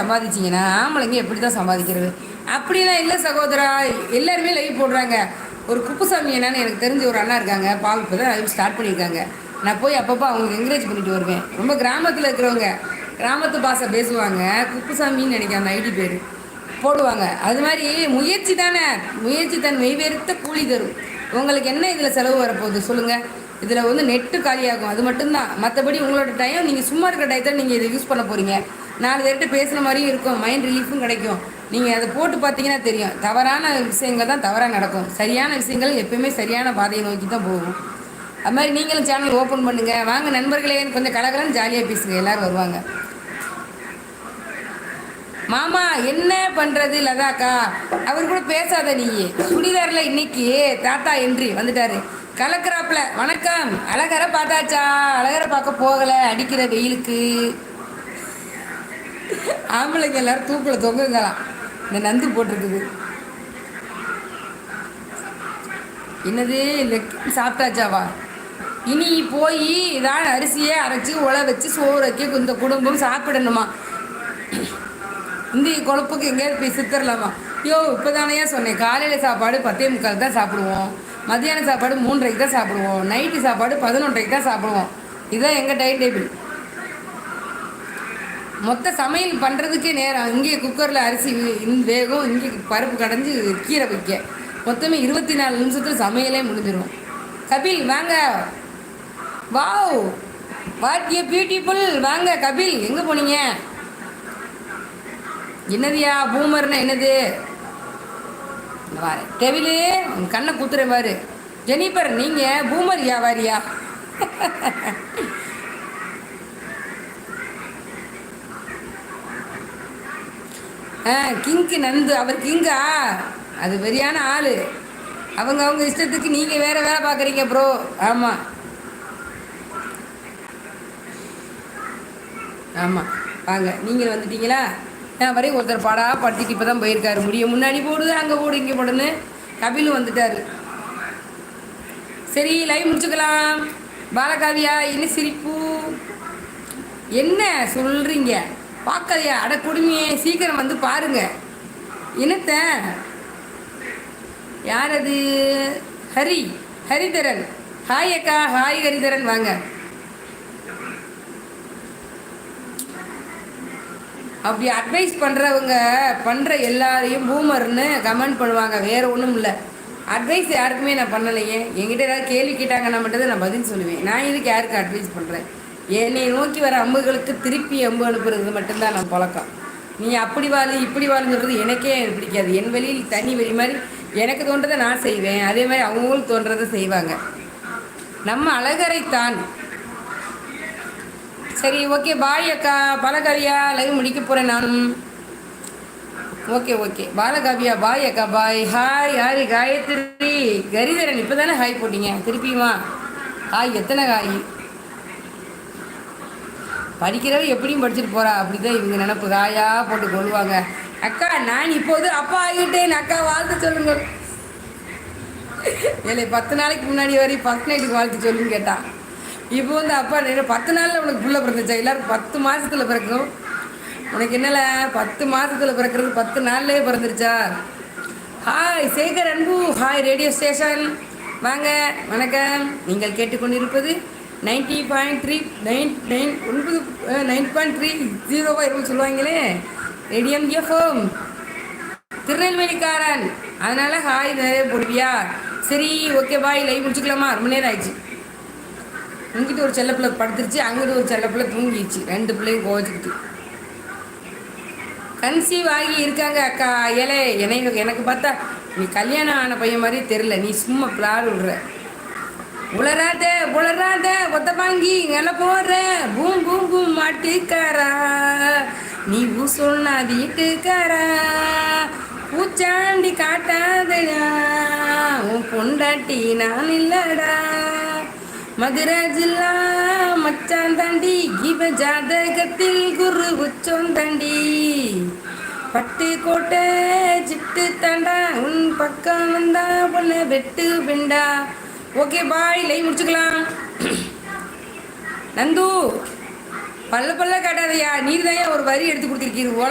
சம்பாதிச்சிங்கன்னா ஆம்பளைங்க எப்படி தான் சம்பாதிக்கிறது அப்படிலாம் இல்லை சகோதரா. எல்லாருமே லைவ் போடுறாங்க. ஒரு குப்புசாமி என்னன்னு எனக்கு தெரிஞ்ச ஒரு அண்ணா இருக்காங்க. பால் இப்போ தான் லைவ் ஸ்டார்ட் பண்ணியிருக்காங்க. நான் போய் அப்பப்போ அவங்களுக்கு என்கரேஜ் பண்ணிட்டு வருவேன். ரொம்ப கிராமத்தில் இருக்கிறவங்க கிராமத்து பாஷை பேசுவாங்க. குப்புசாமின்னு நினைக்கிறேன் அந்த ஐடி பேர் போடுவாங்க. அது மாதிரி முயற்சி தானே. முயற்சி தன் மெய்வேறுத்த கூலி தரும். உங்களுக்கு என்ன இதில் செலவு வரப்போகுது சொல்லுங்கள் இதில் வந்து நெட்டு காலியாகும். அது மட்டும்தான். மற்றபடி உங்களோட டைம் நீங்கள் சும்மா இருக்கிற டயத்தை நீங்கள் இதை யூஸ் பண்ண போகிறீங்க நாலு பேர்கிட்ட பேசுகிற மாதிரியும் இருக்கும். மைண்ட் ரிலீஃபும் கிடைக்கும். நீங்கள் அதை போட்டு பார்த்தீங்கன்னா தெரியும். தவறான விஷயங்கள் தான் தவறாக நடக்கும். சரியான விஷயங்கள் எப்பயுமே சரியான பாதையை நோக்கி தான் போகும். அது மாதிரி நீங்களும் சேனல் ஓப்பன் பண்ணுங்கள் வாங்க நண்பர்களே கொஞ்சம் கலகலன்னு ஜாலியாக பேசுங்க. எல்லோரும் வருவாங்க. மாமா என்ன பண்றது லதாக்கா? அவர் கூட பேசாத நீ. சுடிதார்ல இன்னைக்கு தாத்தா என்றி வந்துட்டாரு. கலக்கிறாப்புல. வணக்கம். அழகரை பார்த்தாச்சா? அழகரை பார்க்க போகல. அடிக்கிற வெயிலுக்கு. ஆம்பளைங்க எல்லாரும் தூக்கில் தொங்குங்களாம் இந்த நந்து போட்டிருக்குது. என்னது இந்த சாப்பிட்டாச்சாவா? இனி போய் இதான் அரிசியை அரைச்சி உழ வச்சு சோறு வைக்க இந்த குடும்பம் சாப்பிடணுமா? இந்த குழப்புக்கு எங்கேயாவது போய் சித்தரலாமா? ஐயோ இப்போ தானே சொன்னேன். காலையில் சாப்பாடு பத்தே முக்கால் தான் சாப்பிடுவோம். மத்தியான சாப்பாடு மூன்றரைக்கு தான் சாப்பிடுவோம். நைட்டு சாப்பாடு பதினொன்றரைக்கு தான் சாப்பிடுவோம். இதுதான் எங்கள் டைம் டேபிள். மொத்த சமையல் பண்ணுறதுக்கே நேரம். இங்கே குக்கரில் அரிசி இந்த வேகம். இங்கே பருப்பு கடைஞ்சி கீரை வைக்க. மொத்தமே இருபத்தி நாலு நிமிஷத்தில் சமையலே முடிஞ்சிடும் கபில் வாங்க. வாவ்! வாட் ஏ பியூட்டிஃபுல் வாங்க கபில் எங்கே போனீங்க? என்னதுயா பூமர்னா என்னது? வாரு உன் கண்ணை குத்துற பாரு. ஜெனிபர் நீங்கள் பூமர் வியாபாரியா? ஆ கிங்கு நந்து அவர் கிங்கா? அது வெறியான ஆள். அவங்க அவங்க இஷ்டத்துக்கு நீங்கள் வேறு வேலை பார்க்குறீங்க ப்ரோ ஆமாம் ஆமாம் வாங்க நீங்கள் வந்துட்டீங்களா? நான் வரையும் ஒருத்தர் பாடா படுத்திட்டு இப்போ தான் போயிருக்காரு. முடிய முன்னாடி போடுது அங்கே போடு இங்கே போடுன்னு கபிலும் வந்துட்டார். சரி லைவ் முடிச்சுக்கலாம். பாலகாவியா என்ன சிரிப்பு? என்ன சொல்கிறீங்க பார்க்கலையா அட குடுமையே சீக்கிரம் வந்து பாருங்க. என்னத்த? யார் அது ஹரி ஹரிதரன். ஹாய் அக்கா ஹாய் ஹரிதரன் வாங்க. அப்படி அட்வைஸ் பண்ணுறவங்க பண்ணுற எல்லாரையும் பூமர்னு கமெண்ட் பண்ணுவாங்க. வேறு ஒன்றும் இல்லை. அட்வைஸ் யாருக்குமே நான் பண்ணலையே. என்கிட்ட ஏதாவது கேள்வி கேட்டாங்கன்னா மட்டும் நான் பதில் சொல்லுவேன். நான் இதுக்கு யாருக்கு அட்வைஸ் பண்ணுறேன் என்னை நோக்கி வர அம்புகளுக்கு திருப்பி அம்பு அனுப்புறது மட்டும்தான் நான் பழக்கம். நீ அப்படி வாழு இப்படி வாழுங்கிறது எனக்கே பிடிக்காது. என் வெளியில் தனி வெளி மாதிரி எனக்கு தோன்றதை நான் செய்வேன். அதே மாதிரி அவங்களும் தோன்றதை செய்வாங்க. நம்ம அழகரைத்தான். சரி ஓகே பாய் அக்கா. பாலகாவியா லைவ் முடிக்க போகிறேன் நானும். Okay okay. பாலகாவியா பாய் அக்கா பாய் ஹாய் ஹாரி காயத்ரி. கரிதரன் இப்போ தானே ஹாய் போட்டீங்க? திருப்பியுமா? ஹாய் எத்தனை ஹாய் படிக்கிறவ எப்படியும் படிச்சுட்டு போகிறா அப்படி தான் இவங்க நினப்பு. காயா போட்டு கொள்வாங்க அக்கா நான் இப்போது அப்பா ஆகிட்டேன் அக்கா வாழ்த்து சொல்லுங்கள். இல்லை பத்து நாளைக்கு முன்னாடி வரையும் ஃபஸ்ட் நைட்டுக்கு வாழ்த்து சொல்லுன்னு கேட்டான் இப்போ வந்து அப்பா பத்து நாளில் உனக்கு புள்ள பிறந்துச்சா? எல்லோரும் பத்து மாதத்தில் பிறக்கும். உனக்கு என்னல? பத்து மாதத்தில் பிறக்கிறது பத்து நாள்லேயே பிறந்துருச்சா? ஹாய் சேகர் அன்பு. ஹாய் ரேடியோ ஸ்டேஷன் வாங்க வணக்கம். நீங்கள் கேட்டுக்கொண்டிருப்பது ninety point three nine nine ஒன்பது நைன் பாயிண்ட் த்ரீ ஜீரோவா இருக்கும் சொல்லுவாங்களே? ரெடியம் எஃப்எம் திருநெல்வேலிக்காரன். அதனால் ஹாய் நிறைய போடுவியா? சரி ஓகே பாய் லைவ் முடிச்சுக்கலாமா? ரொம்ப நேரம் ஆயிடுச்சு இங்கிட்ட ஒரு செல்லப்பிள்ளை படுத்துருச்சு. அங்கிட்ட ஒரு செல்லப்பிள்ளை தூங்கிடுச்சு. ரெண்டு பிள்ளையும் கோவச்சுக்கிட்டு. கன்சீவ் ஆகி இருக்காங்க அக்கா ஏலே எனக்கு எனக்கு பார்த்தா நீ கல்யாணம் ஆன பையன் மாதிரி தெரில நீ சும்மா பிளாடு விடுற. உளராத உளராத ஒத்த வாங்கி நல்ல போடுற பூம் பூம் பூம் மாட்டுக்காரா. நீ பூ சொன்னா வீட்டுக்காரா பூச்சாண்டி காட்டாதடா உன் பொண்டாட்டி நான் இல்லடா. மதுரை ஜில்லா மச்சான் தாண்டி இவ ஜாதகத்தில் குரு உச்சம் தாண்டி. பட்டு கோட்டை சிட்டு தாண்டா உன் பக்கம் வந்தா பொண்ணு வெட்டு வெண்டா. ஓகே பாய் லை முடிச்சுக்கலாம். நந்து பல்ல பல்ல காட்டாதையா. நீர் தான் ஒரு வரி எடுத்து கொடுத்துருக்கீர்.